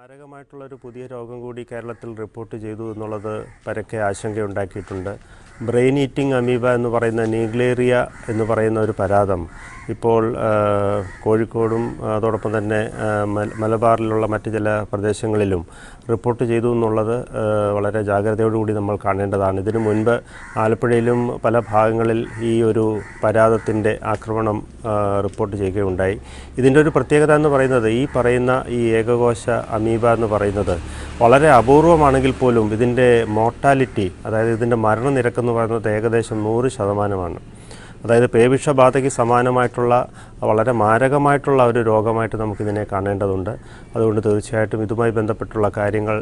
മാരകമായിട്ടുള്ളൊരു പുതിയ രോഗം കൂടി കേരളത്തിൽ റിപ്പോർട്ട് ചെയ്തു എന്നുള്ളത് പരക്കെ ആശങ്കയുണ്ടാക്കിയിട്ടുണ്ട്. ബ്രെയിൻ ഈറ്റിംഗ് അമീബ എന്ന് പറയുന്ന നീഗ്ലേറിയ എന്ന് പറയുന്ന ഒരു പരാതം ഇപ്പോൾ കോഴിക്കോടും അതോടൊപ്പം തന്നെ മലബാറിലുള്ള മറ്റ് ചില പ്രദേശങ്ങളിലും റിപ്പോർട്ട് ചെയ്തു എന്നുള്ളത് വളരെ ജാഗ്രതയോടുകൂടി നമ്മൾ കാണേണ്ടതാണ്. ഇതിനു മുൻപ് ആലപ്പുഴയിലും പല ഭാഗങ്ങളിൽ ഈ ഒരു പരാതത്തിന്റെ ആക്രമണം റിപ്പോർട്ട് ചെയ്യുകയുണ്ടായി. ഇതിന്റെ ഒരു പ്രത്യേകത എന്ന് പറയുന്നത് ഈ പറയുന്ന ഈ ഏകകോശ അമീബ എന്ന് പറയുന്നത് വളരെ അപൂർവമാണെങ്കിൽ പോലും ഇതിന്റെ മോർട്ടാലിറ്റി അതായത് ഇതിന്റെ മരണനിരക്കെന്ന് പറയുന്നത് ഏകദേശം നൂറ് ശതമാനമാണ്. അതായത് പേവിഷബാധയ്ക്ക് സമാനമായിട്ടുള്ള വളരെ മാരകമായിട്ടുള്ള ഒരു രോഗമായിട്ട് നമുക്കിതിനെ കാണേണ്ടതുണ്ട്. അതുകൊണ്ട് തീർച്ചയായിട്ടും ഇതുമായി ബന്ധപ്പെട്ടുള്ള കാര്യങ്ങൾ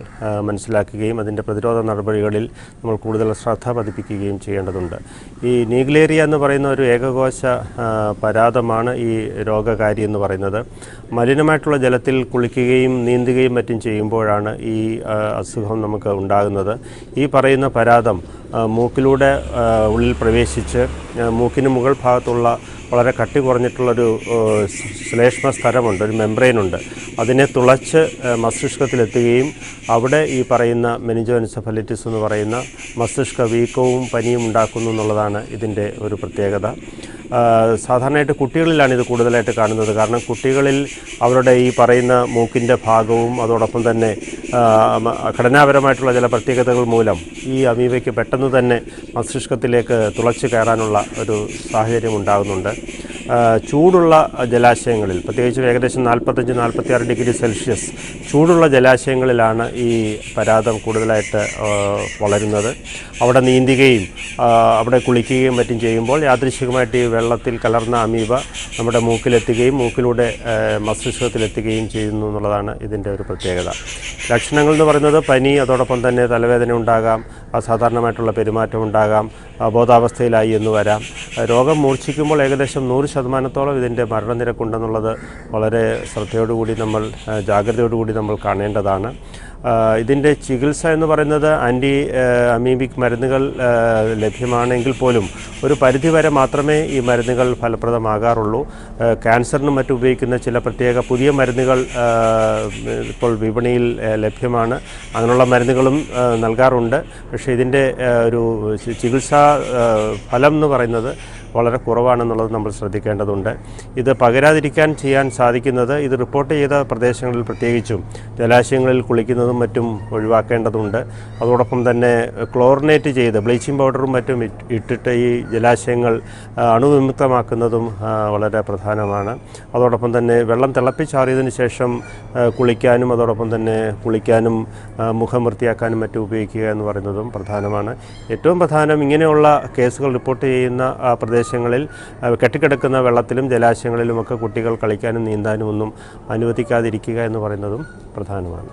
മനസ്സിലാക്കുകയും അതിന്റെ പ്രതിരോധ നടപടികളിൽ നമ്മൾ കൂടുതൽ ശ്രദ്ധ പതിപ്പിക്കുകയും ചെയ്യേണ്ടതുണ്ട്. ഈ നീഗ്ലേറിയ എന്ന് പറയുന്ന ഒരു ഏകകോശ പരാതമാണ് ഈ രോഗകാരി എന്ന് പറയുന്നത്. മലിനമായിട്ടുള്ള ജലത്തിൽ കുളിക്കുകയും നീന്തുകയും മറ്റും ചെയ്യുമ്പോഴാണ് ഈ അസുഖം നമുക്ക് ഉണ്ടാകുന്നത്. ഈ പറയുന്ന പരാതം മൂക്കിലൂടെ ഉള്ളിൽ പ്രവേശിച്ച് മൂക്കിന് മുകൾ ഭാഗത്തുള്ള വളരെ കട്ടി കുറഞ്ഞിട്ടുള്ളൊരു ശ്ലേഷ്മ സ്ഥലമുണ്ട് ഒരു മെംബ്രെയിനുണ്ട് അതിനെ തുളച്ച് മസ്തിഷ്കത്തിലെത്തുകയും അവിടെ ഈ പറയുന്ന മെനിജോൻസെഫലിറ്റിസ് എന്ന് പറയുന്ന മസ്തിഷ്ക വീക്കവും പനിയും ഉണ്ടാക്കുന്നു എന്നുള്ളതാണ് ഇതിന്റെ ഒരു പ്രത്യേകത. സാധാരണയായിട്ട് കുട്ടികളിലാണ് ഇത് കൂടുതലായിട്ട് കാണുന്നത്. കാരണം കുട്ടികളിൽ അവരുടെ ഈ പറയുന്ന മൂക്കിന്റെ ഭാഗവും അതോടൊപ്പം തന്നെ ഘടനാപരമായിട്ടുള്ള ചില പ്രത്യേകതകൾ മൂലം ഈ അമീബയ്ക്ക് പെട്ടെന്ന് തന്നെ മസ്തിഷ്കത്തിലേക്ക് തുളച്ചു കയറാനുള്ള ഒരു സാഹചര്യം ഉണ്ടാകുന്നുണ്ട്. ചൂടുള്ള ജലാശയങ്ങളിൽ പ്രത്യേകിച്ച് ഏകദേശം നാൽപ്പത്തഞ്ച് നാൽപ്പത്തിയാറ് ഡിഗ്രി സെൽഷ്യസ് ചൂടുള്ള ജലാശയങ്ങളിലാണ് ഈ പരാതം കൂടുതലായിട്ട് വളരുന്നത്. അവിടെ നീന്തുകയും അവിടെ കുളിക്കുകയും മറ്റും ചെയ്യുമ്പോൾ യാദൃശികമായിട്ട് ഈ വെള്ളത്തിൽ കലർന്ന അമീബ നമ്മുടെ മൂക്കിലെത്തുകയും മൂക്കിലൂടെ മസ്തിഷ്കത്തിലെത്തുകയും ചെയ്യുന്നു എന്നുള്ളതാണ് ഇതിന്റെ ഒരു പ്രത്യേകത. ലക്ഷണങ്ങൾ എന്ന് പറയുന്നത് പനി അതോടൊപ്പം തന്നെ തലവേദന ഉണ്ടാകാം അസാധാരണമായിട്ടുള്ള പെരുമാറ്റം ഉണ്ടാകാം അബോധാവസ്ഥയിലായി എന്ന് വരാം. രോഗം മൂർച്ഛിക്കുമ്പോൾ ഏകദേശം നൂറ് ശതമാനത്തോളം ഇതിന്റെ മരണനിരക്കുണ്ടെന്നുള്ളത് വളരെ ശ്രദ്ധയോടുകൂടി നമ്മൾ ജാഗ്രതയോടുകൂടി നമ്മൾ കാണേണ്ടതാണ്. ഇതിന്റെ ചികിത്സ എന്ന് പറയുന്നത് ആന്റി അമീബിക് മരുന്നുകൾ ലഭ്യമാണെങ്കിൽ പോലും ഒരു പരിധിവരെ മാത്രമേ ഈ മരുന്നുകൾ ഫലപ്രദമാകാറുള്ളൂ. ക്യാൻസറിനും മറ്റും ഉപയോഗിക്കുന്ന ചില പ്രത്യേക പുതിയ മരുന്നുകൾ ഇപ്പോൾ വിപണിയിൽ ലഭ്യമാണ്. അങ്ങനെയുള്ള മരുന്നുകളും നൽകാറുണ്ട്. പക്ഷേ ഇതിന്റെ ഒരു ചികിത്സാ ഫലം എന്ന് പറയുന്നത് വളരെ കുറവാണെന്നുള്ളത് നമ്മൾ ശ്രദ്ധിക്കേണ്ടതുണ്ട്. ഇത് പകരാതിരിക്കാൻ ചെയ്യാൻ സാധിക്കുന്നത് ഇത് റിപ്പോർട്ട് ചെയ്ത പ്രദേശങ്ങളിൽ പ്രത്യേകിച്ചും ജലാശയങ്ങളിൽ കുളിക്കുന്നതും മറ്റും ഒഴിവാക്കേണ്ടതുണ്ട്. അതോടൊപ്പം തന്നെ ക്ലോറിനേറ്റ് ചെയ്ത് ബ്ലീച്ചിങ് പൗഡറും മറ്റും ഇട്ടിട്ട് ഈ ജലാശയങ്ങൾ അണുവിമുക്തമാക്കുന്നതും വളരെ പ്രധാനമാണ്. അതോടൊപ്പം തന്നെ വെള്ളം തിളപ്പിച്ചാറിയതിന് ശേഷം കുളിക്കാനും അതോടൊപ്പം തന്നെ കുളിക്കാനും മുഖം വൃത്തിയാക്കാനും മറ്റും ഉപയോഗിക്കുക എന്ന് പറയുന്നതും പ്രധാനമാണ്. ഏറ്റവും പ്രധാനം ഇങ്ങനെയുള്ള കേസുകൾ റിപ്പോർട്ട് ചെയ്യുന്ന ആ, പ്രദേശങ്ങളിൽ കെട്ടിക്കിടക്കുന്ന വെള്ളത്തിലും ജലാശയങ്ങളിലുമൊക്കെ കുട്ടികൾ കളിക്കാനും നീന്താനും ഒന്നും അനുവദിക്കാതിരിക്കുക എന്ന് പറയുന്നതും പ്രധാനമാണ്.